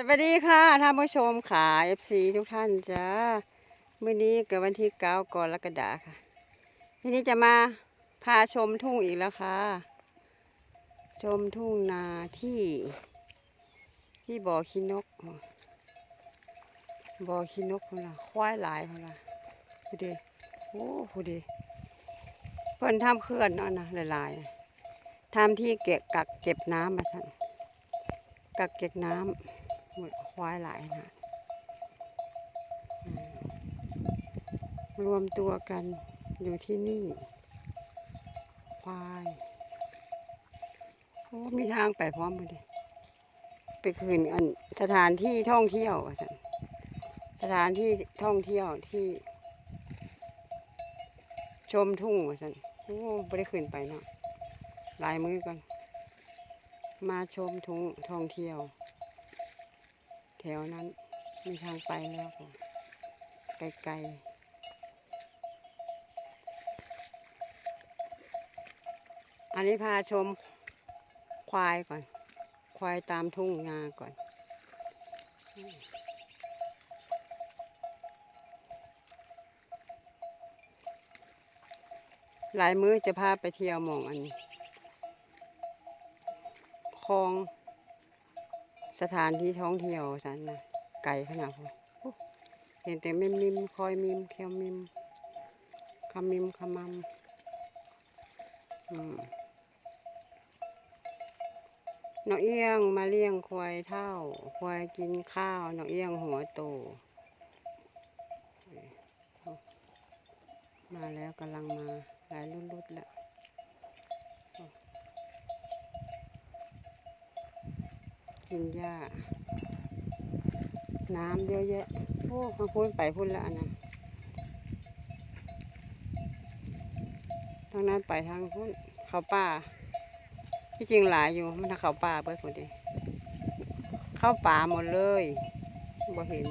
สวัสดีค่ะท่านผู้ชมค่ะ FC ทุกท่านจ้าเมื่อนี้เกิดวันที่เก้ากรกฎาค่ะ ทีนี้จะมาพาชมทุ่งอีกแล้วค่ะ ชมทุ่งนาที่ที่บ่อขี้นกบ่อขี้นกพุ่นละควายหลายพุ่นละพูดีโอ้พูดีเพิ่นทำเขื่อนเนาะนะหลายๆทำที่เก็บกักเก็บน้ำมาท่านกักเก็บน้ำ หมดควายหลายนะรวมตัวกันอยู่ที่นี่ ควาย โอ้ มีทางไปพร้อมเลยไปคืนอันสถานที่ท่องเที่ยวว่าสันสถานที่ท่องเที่ยวที่ ชมทุ่งว่าสันโอ้ไม่ได้ขึ้นไปเนาะลายมือก่อน มาชมทุ่งท่องเที่ยว แถวนั้นมีทางไปแล้วค่ะไกลๆอันนี้พาชมควายก่อน ควายตามทุ่งนาก่อน หลายมื้อจะพาไปเที่ยวมองอันนี้คลอง สถานที่ท่องเที่ยวสันนะไกลขนาดพอเห็นแต่มิมมิมคอยมิมเคียวมิมคำมิมคำมัมน้องเอี้ยงมาเลี้ยงควายเท่า ควายกินข้าวน้องเอี้ยงหัวโต มาแล้วกำลังมาหลายรุ่นรุ่นแล้ว กินหญ้า น้ำเยอะแยะ โอ้มาพูดไปพูดละอันนั้นทางนั้นไปทางพูดเขาป่า ที่จริงหลายอยู่ มันถ้าเขาป่าเบิดพอดีเข้าป่าหมดเลยบ่เห็น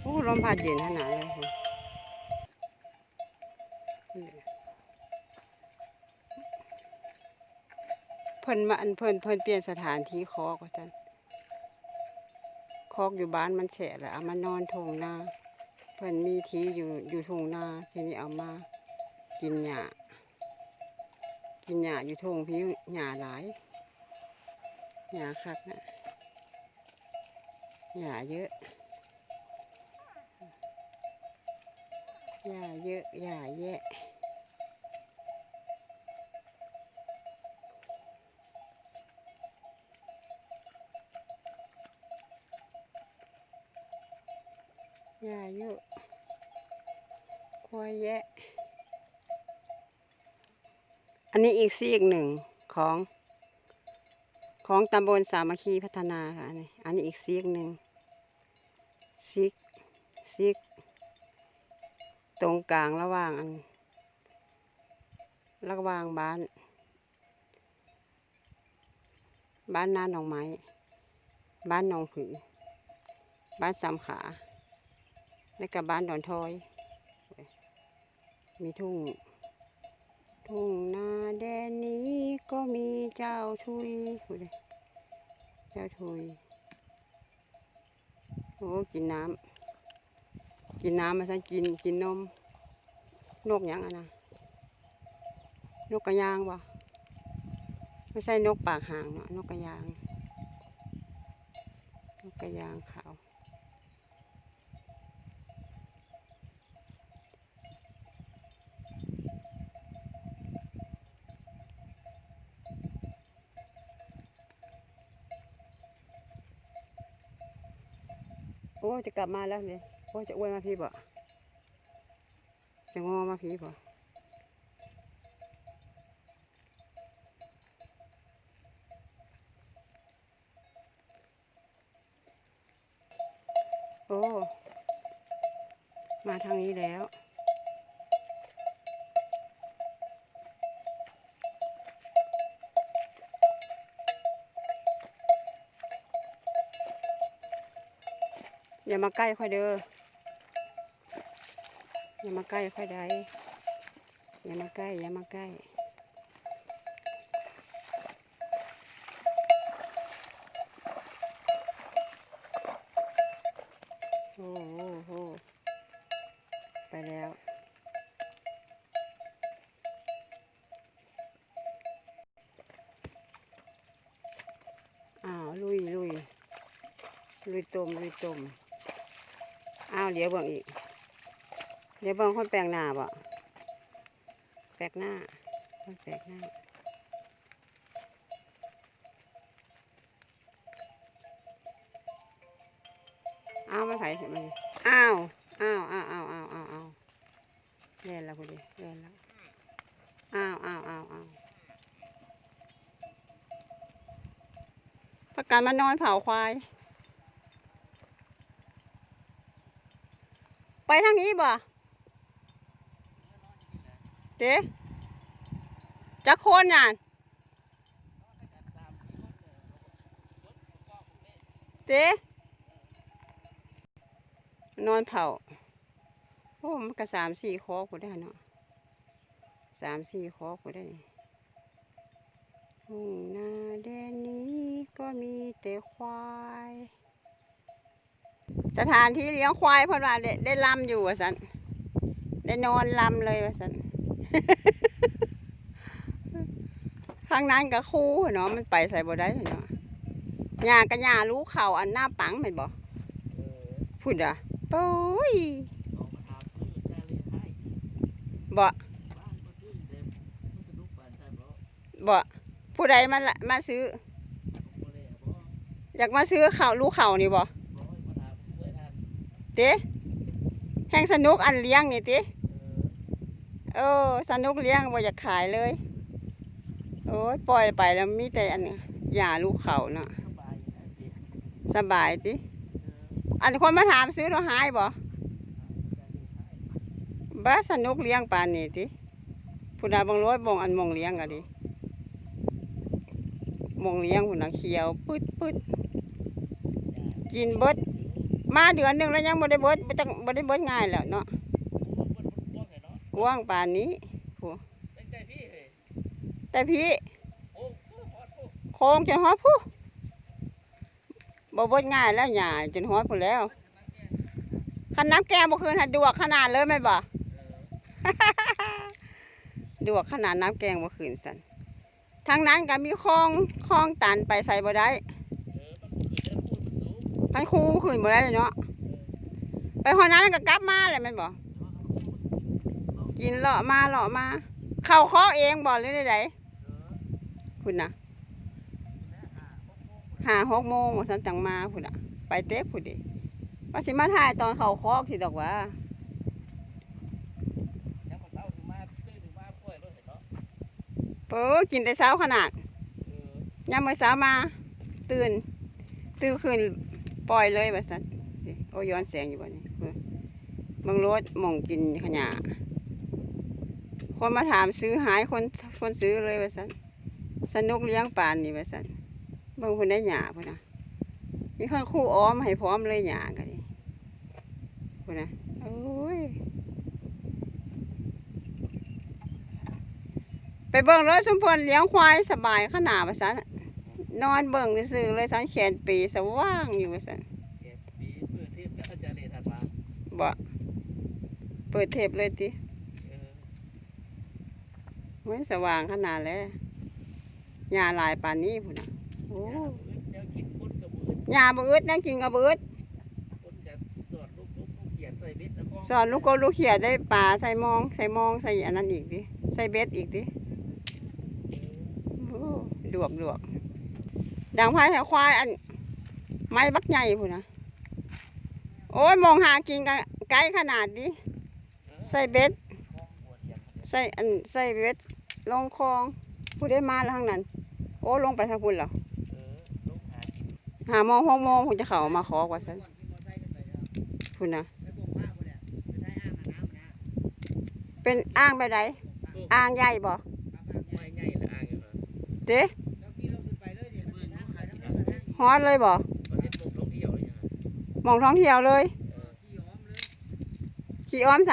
โอ้ลมพัดเย็นขนาดเลยค่ะเพิ่นมาอันเพิ่นเพิ่นเปลี่ยนสถานที่คอกว่าจันคอกอยู่บ้านมันแฉะแล้วเอามานอนทงนาเพิ่นมีที่อยู่อยู่ทงนาทีนี้เอามากินหญ้ากินหญ้าอยู่ทงพี่หญ้าหลายหญ้าคักนะหญ้าเยอะหญ้าเยอะหญ้าแยะหญ้าเยอะควายแยะ อันนี้อีกซีกหนึ่งของ ของตำบลสามัคคีพัฒนาค่ะอันนี้อันนี้อีกซีกหนึ่งซีกซีกตรงกลางระหว่างอัน ระหว่างบ้าน บ้านนาหนองไม้ บ้านหนองผือ บ้านสามขา และกับบ้านดอนทอย มีทุ่ง ทุ่งนาแดนนี้ก็มีเจ้าทุยเลยเจ้าทุยโอ้กินน้ำกินน้ำมาซะกินกินนมนกหยังอะนะนกกระยางบ่ไม่ใช่นกปากหางเนาะนกกระยาง นกกระยางขาว โอ้จะกลับมาแล้วเนี่ยโอ้จะอ้วนมาพี่บ่จะงอมาพี่บ่โอ้ มาทางนี้แล้ว อย่ามาใกล้ค่อยเด้ออย่ามาใกล้ค่อยได้อย่ามาใกล้อย่ามาใกล้โอ้โหไปแล้วอ้าวลุยลุยลุยตมลุยตม อ้าวเดี๋ยวเบิ่งอีก เดี๋ยวเบิ่งคนแปลงหน้าบ่แปลกหน้าคนแปลกหน้าอ้าวมันไผเห็นมันอ้าวอ้าวอ้าวอ้าวอ้าวอ้าวอ้าวเล่นแล้วพอดีเล่นแล้วอ้าวอ้าวอ้าวอ้าวประกันมานอนเผาควาย ไปทางนี้บ่เจ๊จะโคนน่ะเจ๊นอนเผาโอ้มันก็สามสี่คอกูได้เนาะสามสี่คอกูได้ทุ่งนาแดนนี้ก็มีแต่ควาย สถานที่เลี้ยงควายเพราะว่าได้ได้ลำอยู่ว่าสันได้นอนลำเลยว่าสันข้างนั้นก็คู่เนาะมันไปใส่บ่ได้เนาะหญ้าก็หญ้ารู้เข่าอันหน้าปังแม่นบ่เออพูดอะโอ้ยเอบ่บ่ผู้ใดมามาซื้อ อยากมาซื้อเข่ารู้เข่านี่บ่ ต้แห่งสนุกอันเลี้ยงนี่ติเออเออสนุกเลี้ยงบ่อยากขายเลย โอ้ยปล่อยไปแล้วมีแต่อันนี้หญ้าลูกเขาเนาะสบายติเอออันคนมาถามซื้อเราหายบ่บ้าสนุกเลี้ยงปานนี้ติผู้ใดบางร้อยบงอันมองเลี้ยงก็ดีมองเลี้ยงผู้น่ะเขียวปึ๊ดปึ๊ดกินเบิด มาเดือนหนึงแล้วยังบ่ได้เบิดบ่จังบ่ได้เบิดง่ายแล้วเนาะโอ้มันมันกว้างแค่เนาะกว้างปานนี้ตั้งใจพี่เฮ้ยแต่พี่โอ้โหฮอดโอ้โค้งจนฮอดผู้บ่เบิดง่ายแล้วหญ้าจนฮอดผู้แล้วคันน้ำแกงบ่คืนหัดดวกขนาดเลยแม่นบ่เออดวกขนาดน้ำแกงบ่คืนสั่นทางนั้นก็มีคลองคลองตันไปใส่บ่ได้เออ มันคือเดินพูดมันสูงพันคูคืนบ่ได้เลยเนาะไปหอนั้นก็กลับมาเลยแม่นบ่กินเลาะมาเลาะมา เข้าคอกเองบ่หรือไดเออๆคุณน่ะนะอะโอ้โหห้าหกโมงว่าซั่นจังมาพุ่นน่ะ ไปเต๊กพุ่นดิว่าสิมาถ่ายตอนเข้าคอกสิดอกว่ายังมาเช้าถึงมาตื้อถึงมาป่วยรถเห็นเนาะเปิ้อกินแต่เช้าขนาดเออยามมื้อเช้ามา ตื่น ตื่นขึ้น ปล่อยเลยว่าซั่นโอ้ย้อนแสงอยู่บ่นี่เบิ่งเบางรถมองกินขยะคนมาถามซื้อหายคนคนซื้อเลยว่าซั่นสนุกเลี้ยงปานนี่ว่าซั่นบิ่งเพิ่นได้หญ้าพุ่นนะมีคนคู่อ้อมให้พร้อมเลยหญ้าก็ดีพุ่นนะโอ้ยไปเบิ่งรถชมพลเลี้ยงควายสบายขนาดว่าซั่น นอนเบิ่งซื่อๆเลยสันแขนปีสว่างอยู่ว่าซั่นเก็บปีเพื่อเทียบกับอาจารย์เลยถัดมาบ่เปิดเทปเลยติเออโอ้ยสว่างขนาดแล้วหญ้าหลายปานนี้พุ่นน่ะโอ้เดี๋ยวกินปุ้นกับมือหญ้าบ่อึดนั่งกินก็บ่อึดปุ้นจะสอดลูกลูกลูกเขียนใส่เบ็ดแล้วก็สอนลูกกบลูกเขียดได้ปลาใส่มองใส่มองใส่อันนั้นอีกดิใส่เบ็ดอีกดิโอ้ดวกดวก ดังไผ่ให้ควายอัน ไม้บักใหญ่พุ่นนะโอ้ยมองหากินกันไกลขนาดดิใส่เบ็ดห้องหัวเทียมใส่อันใส่เบ็ดลงคลองผู้ได้มาแล้วทางนั้น โอ้ลงไปทางพุ่นเหรอเออลูกหากินหาโมองหกโมงคุณจะเข้ามาขอกว่าซั่นพุ่นนะเป็นอ่างแบบใดอ่างใหญ่บ่ไม่ใหญ่ละอ่างอยู่นะเด้ ฮอดเลยบ่ประเทศพวกท่องเที่ยวเนี่ยหมองท่องเที่ยวเลยเออขี่อ้อมใส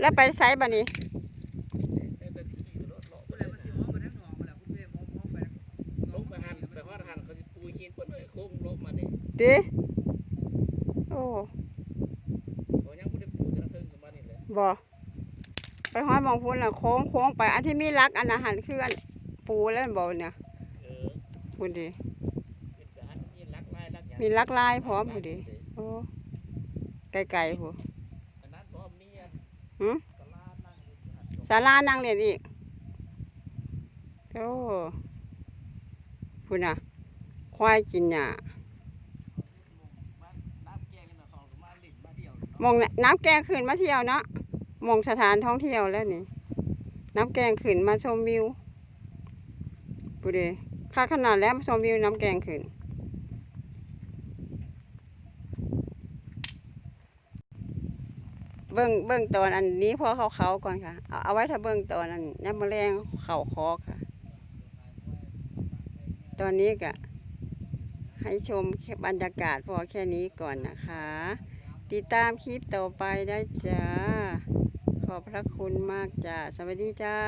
แล้วไปใสบัดนี้แต่แต่ที่ขี่รถเลาะไปลงไปหันไปฮอดหันเขาสิปูหินเพิ่นเลยโค้งลบมานี่ติโอ้เขายังบ่ได้ปูจะเพิ่งกันมานี่แหละบ่ไปฮอดหมองพุ่นน่ะโค้งโค้งไป อันที่มีรักอันอาหารคืออันปูแล้วบ่เนี่ยเออ พุ่นดิเป็นการนี่มีลักลายพร้อมผู้ดีโอ้ไกลๆผู้อันนั้นพร้อมมีอันหืมตลาดนั่งอยู่อันศาลานั่งเรียนอีกโอ้ผู้น่ะควายกินหญ้าบ้านน้ำแกงกันน่ะของมาลิ้นมาเที่ยวมองน่ะน้ำแกงขึ้นมาเที่ยวเนาะมองสถานท่องเที่ยวแล้วนี่ น้ำแกงขึ้นมาชมวิวผู้ดี ค่าขนาดแล้วชมวิวน้ำแกงขึ้นเบิ้งเบิ้งตอนอันนี้พอเขาเขาก่อนค่ะ เอาเอาไว้ถ้าเบิ้งตอนอันยามมะแรงเข่าคอค่ะ ตอนนี้ก็ให้ชมแค่บรรยากาศพอแค่นี้ก่อนนะคะ ติดตามคลิปต่อไปได้จ้า ขอบพระคุณมากจ้า สวัสดีจ้า